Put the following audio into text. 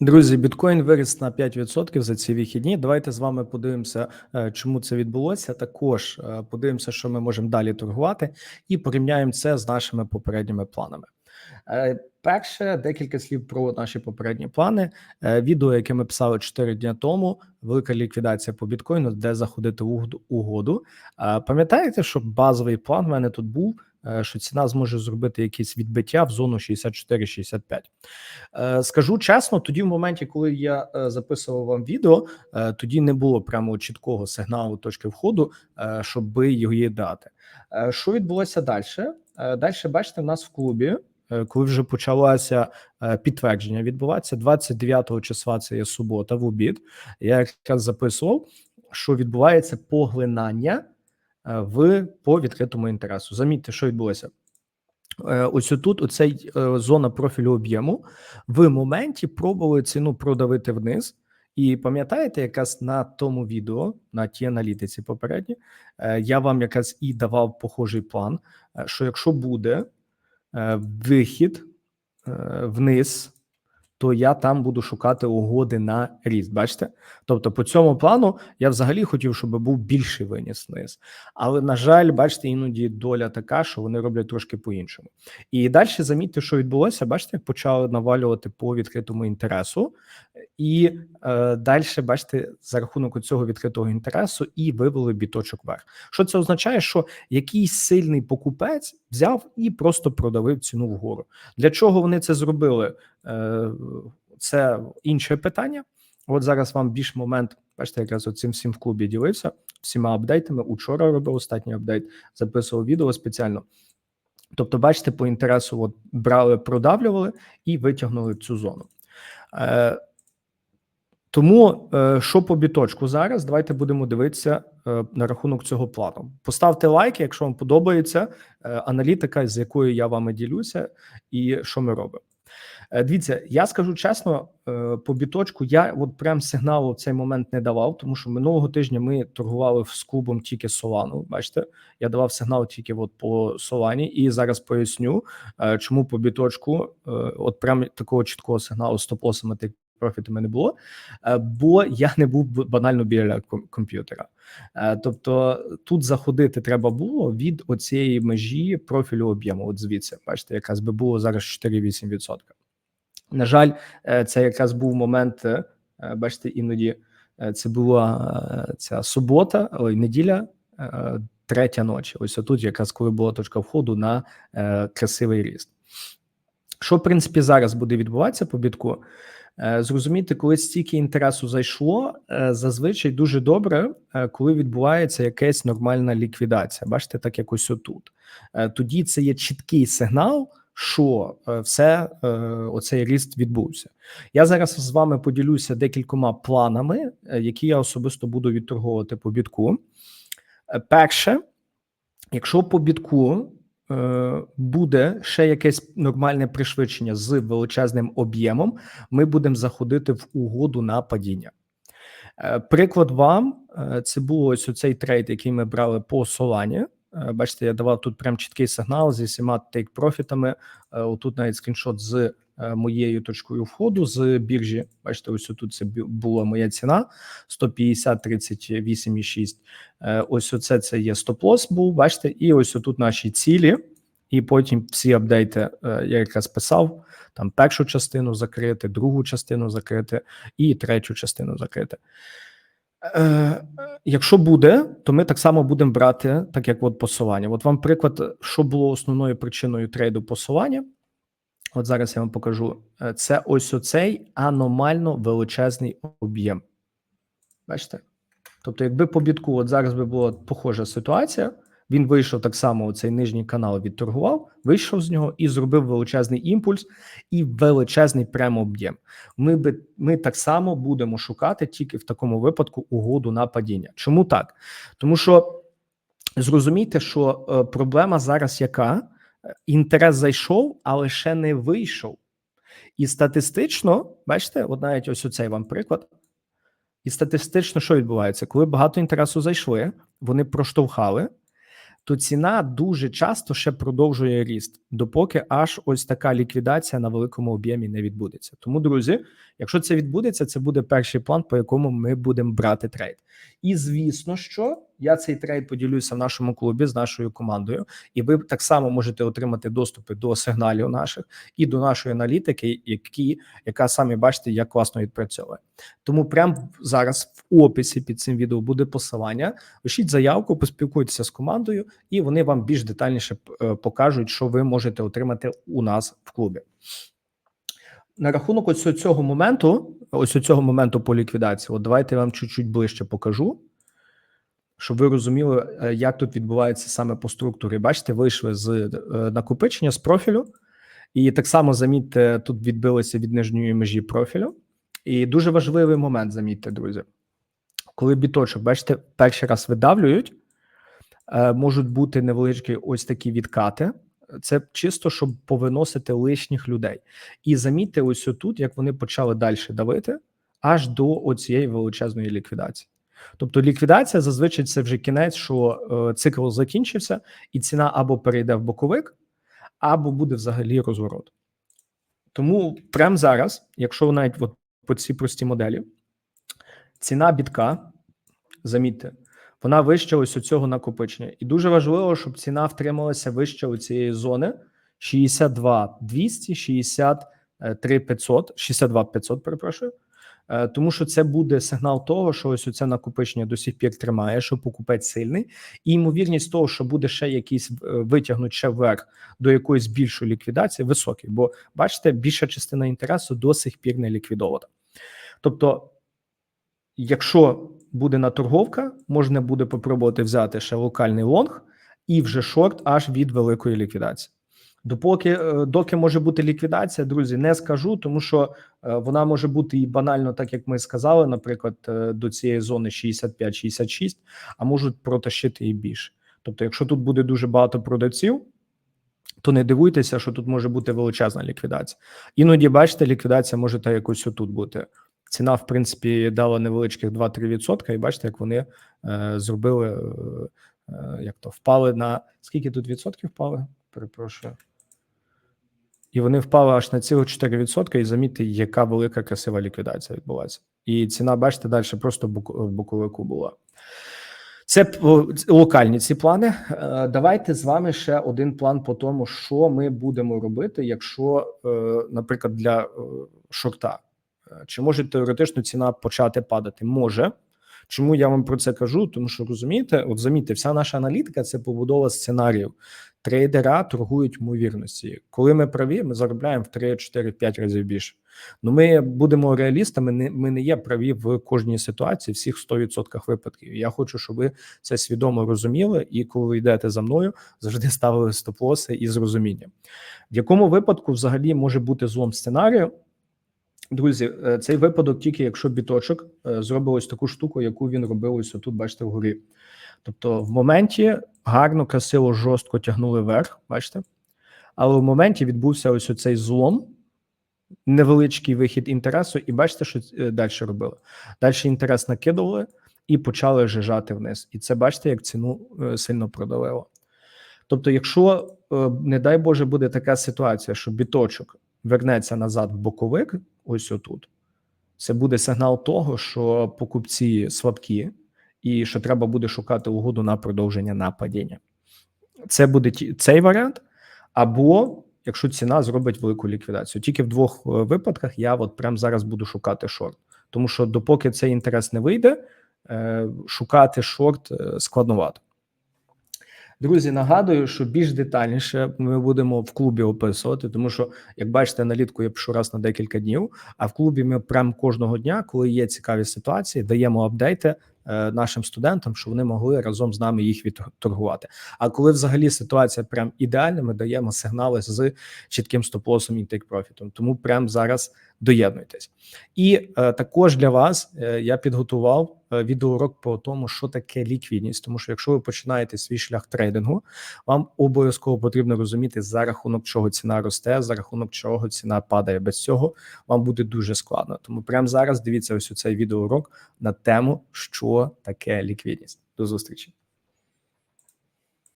Друзі, біткоін виріс на 5% за ці вихідні. Давайте з вами подивимося, е, чому це відбулося. Також е, подивимося, що ми можемо далі торгувати, і порівняємо це з нашими попередніми планами. Е, перше, декілька слів про наші попередні плани. Відео, яке ми писали 4 дні тому, велика ліквідація по біткоїну, де заходити угоду. Пам'ятаєте, що базовий план в мене тут був що ціна зможе зробити якесь відбиття в зону 64-65. Е, скажу чесно, тоді, в моменті, коли я е, записував вам відео, тоді не було прямо чіткого сигналу точки входу, щоб її дати. Що відбулося далі? Далі, бачите, в нас в клубі. Коли вже почалося підтвердження відбуватися 29 числа, це є субота в обід. Я якраз записував, що відбувається поглинання Е, в по відкритому інтересу. Замітьте, що відбулося. Е, ось тут оцей е, зона профілю об'єму в моменті пробували ціну продавити вниз. І пам'ятаєте, якраз на тому відео, на тій аналітиці попередні, я вам якраз і давав похожий план: що якщо буде вихід вниз то я там буду шукати угоди на ріст. Бачите? Тобто, по цьому плану я взагалі хотів, щоб був більший виніс вниз. Але, на жаль, бачите, іноді доля така, що вони роблять трошки по-іншому. І далі замітьте, що відбулося. Бачите, почали навалювати по відкритому інтересу, і е, далі, бачите, за рахунок цього відкритого інтересу і вивели біточок вверх. Що це означає? Що якийсь сильний покупець взяв і просто продавив ціну вгору. Для чого вони це зробили? Е, це інше питання. От зараз вам більш момент, бачите, якраз цим всім в клубі ділився всіма апдейтами. Учора робив останній апдейт, записував відео спеціально. Тобто, бачите, по інтересу от брали, продавлювали і витягнули цю зону. Е, Тому, е, що по біточку зараз, давайте будемо дивитися е, на рахунок цього плану. Поставте лайк, якщо вам подобається е, аналітика, з якою я вами ділюся, і що ми робимо. Е, дивіться, я скажу чесно, е, по біточку я от прям сигналу в цей момент не давав, тому що минулого тижня ми торгували з клубом тільки Солану. Бачите, я давав сигнал тільки от по Солані, і зараз поясню, е, чому по біточку, от прям такого чіткого сигналу з топ-лосами тих профітами не було, бо я не був банально біля комп'ютера. Тобто тут заходити треба було від оцієї межі профілю об'єму. От звідси, бачите, якраз би було зараз 4,8%. На жаль, е, це якраз був момент. Е, бачите, іноді е, це була ця субота, ой, неділя, третя ночі. Ось тут, якраз коли була точка входу на красивий ріст. Що в принципі зараз буде відбуватися по бітку? Зрозуміти, коли стільки інтересу зайшло, зазвичай дуже добре, коли відбувається якась нормальна ліквідація. Бачите, так якось отут. Тоді це є чіткий сигнал що е, все е, оцей ріст відбувся. Я зараз з вами поділюся декількома планами, е, які я особисто буду відторговувати по бітку. Перше, якщо по бітку буде ще якесь нормальне пришвидшення з величезним об'ємом, ми будемо заходити в угоду на падіння. Приклад вам це був ось оцей трейд, який ми брали по Солані. Е, бачите, я давав тут прям чіткий сигнал зі всіма тейк-профітами. Е, отут навіть скріншот з е, моєю точкою входу з біржі. Бачите, ось тут це була моя ціна 150 38,6. Ось оце це є стоп-лосс був. Бачите, і ось тут наші цілі. І потім всі апдейти я якраз писав: там першу частину закрити, другу частину закрити і третю частину закрити. Е, Якщо буде, то ми так само будемо брати, так як от посилання. От вам приклад, що було основною причиною трейду посилання. От зараз я вам покажу. Е, це ось оцей аномально величезний об'єм. Бачите? Тобто, якби по бітку, от зараз би була похожа ситуація. Він вийшов так само. Цей нижній канал відторгував, вийшов з нього і зробив величезний імпульс і величезний прямо об'єм. Ми би ми так само будемо шукати тільки в такому випадку угоду на падіння. Чому так? Тому що зрозумійте, що е, проблема зараз яка інтерес зайшов, але ще не вийшов. І статистично, бачите, от навіть ось оцей вам приклад. І статистично, що відбувається, коли багато інтересу зайшли, вони проштовхали. То ціна дуже часто ще продовжує ріст, допоки аж ось така ліквідація на великому об'ємі не відбудеться. Тому, друзі, якщо це відбудеться, це буде перший план, по якому ми будемо брати трейд. І звісно, що я цей трейд поділюся в нашому клубі з нашою командою, і ви так само можете отримати доступи до сигналів наших і до нашої аналітики, які яка самі бачите, як класно відпрацьовує. Тому прямо зараз в описі під цим відео буде посилання. Пишіть заявку, поспілкуйтеся з командою, і вони вам більш детальніше е, покажуть, що ви можете отримати у нас в клубі. На рахунок ось цього моменту, ось цього моменту по ліквідації, от давайте я вам чуть-чуть ближче покажу, щоб ви розуміли, е, як тут відбувається саме по структурі. Бачите, вийшли з е, накопичення з профілю, і так само замітьте, тут відбилися від нижньої межі профілю. І дуже важливий момент, замітьте, друзі. Коли біточок, бачите, перший раз видавлюють, е, можуть бути невеличкі ось такі відкати. Це чисто, щоб повиносити лишніх людей. І замітьте, ось тут, як вони почали далі давити, аж до оцієї величезної ліквідації. Тобто ліквідація зазвичай це вже кінець, що е, цикл закінчився, і ціна або перейде в боковик, або буде взагалі розворот. Тому прямо зараз, якщо навіть от по цій простій моделі, ціна бітка, замітьте, вона вища ось у цього накопичення. І дуже важливо, щоб ціна втрималася вище у цієї зони 62 200, 63 500, 62 500, перепрошую. Е, тому що це буде сигнал того, що ось це накопичення до сих пір тримає, що покупець сильний, і ймовірність того, що буде ще якийсь е, витягнуть ще вверх до якоїсь більшої ліквідації, високий. Бо бачите, більша частина інтересу до сих пір не ліквідована. Тобто, якщо буде наторговка, можна буде попробувати взяти ще локальний лонг і вже шорт аж від великої ліквідації. Допоки е, доки може бути ліквідація, друзі, не скажу, тому що е, вона може бути і банально, так як ми сказали, наприклад, е, до цієї зони 65-66, а можуть протащити і більше. Тобто, якщо тут буде дуже багато продавців, то не дивуйтеся, що тут може бути величезна ліквідація. Іноді бачите, ліквідація може та якось отут бути. Ціна, в принципі, дала невеличких 2-3%, і бачите, як вони е, зробили, е, як то впали на скільки тут відсотків впали? Перепрошую і вони впали аж на цілих 4%, І замітьте, яка велика красива ліквідація відбувається. І ціна, бачите, далі просто в боковику була. Це локальні ці плани. Е, давайте з вами ще один план по тому, що ми будемо робити, якщо, е, наприклад, для е, шорта. Чи може теоретично ціна почати падати? Може. Чому я вам про це кажу? Тому що розумієте, от замітьте, вся наша аналітика це побудова сценаріїв. Трейдера торгують ймовірності. Коли ми праві, ми заробляємо в 3, 4, 5 разів більше. Ну ми будемо реалістами. Не ми не є праві в кожній ситуації, всіх 100% випадків. Я хочу, щоб ви це свідомо розуміли, і коли ви йдете за мною, завжди ставили стоп-лоси із розумінням. В якому випадку взагалі може бути злом сценарію? Друзі, е, цей випадок тільки якщо біточок е, зробив ось таку штуку, яку він робив ось тут, бачите, вгорі. Тобто, в моменті гарно, красиво, жорстко тягнули вверх, бачите? Але в моменті відбувся ось оцей злом, невеличкий вихід інтересу, і бачите, що е, далі робили. Далі інтерес накидували і почали вже жати вниз. І це бачите, як ціну сильно продавило. Тобто, якщо, не дай Боже, буде така ситуація, що біточок вернеться назад в боковик, ось отут, це буде сигнал того, що покупці слабкі, і що треба буде шукати угоду на продовження на падіння. Це буде цей варіант, або якщо ціна зробить велику ліквідацію. Тільки в двох е, випадках я от прямо зараз буду шукати шорт, тому що допоки цей інтерес не вийде, е, шукати шорт е, складновато. Друзі, нагадую, що більш детальніше ми будемо в клубі описувати, тому що, як бачите, аналітку я пишу раз на декілька днів. А в клубі ми прямо кожного дня, коли є цікаві ситуації, даємо апдейти е, нашим студентам, щоб вони могли разом з нами їх відторгувати. А коли взагалі ситуація прям ідеальна, ми даємо сигнали з чітким стоп-лосом і тейк-профітом. Тому прямо зараз доєднуйтесь. І е, також для вас е, я підготував е, відеоурок по тому, що таке ліквідність. Тому що якщо ви починаєте свій шлях трейдингу, вам обов'язково потрібно розуміти, за рахунок чого ціна росте, за рахунок чого ціна падає. Без цього вам буде дуже складно. Тому прямо зараз дивіться ось цей відеоурок на тему, що таке ліквідність. До зустрічі.